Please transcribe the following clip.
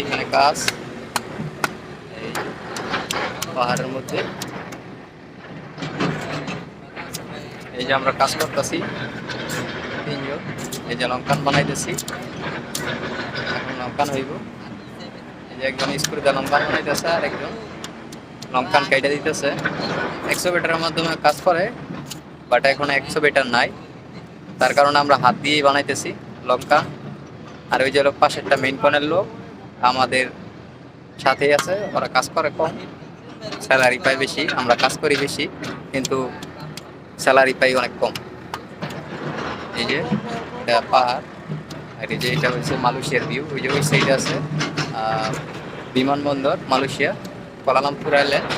এখানে কাজ। এই পাহাড়ের মধ্যে। এই যে আমরা কাজ করতেছি। তিনজন। এই যে লঙ্কান বানাইতেছি। এখন লঙ্কান হইব। এই যে একজন দিয়ে লঙ্কান বানাইতেছে আর একজন লঙ্কান কেটে দিতেছে। একশো বেটারের মাধ্যমে কাজ করে বাট এখন একশো বেটার নাই। তার কারণে আমরা হাত দিয়েই বানাইতেছি লঙ্কা আর ওই যে লোক পাশেরটা মেইন কনের লোক, আমাদের সাথেই আছে, ওরা কাজ করে কম। স্যালারি পাই বেশি, আমরা কাজ করি বেশি, কিন্তু স্যালারি পাই অনেক কম। এই যে পাহাড়, আর এই যে এটা হচ্ছে মালয়েশিয়ার ভিউ ওই যে ওই সাইডে আছে বিমানবন্দর, মালয়েশিয়া, কোয়ালালামপুর আইল্যান্ড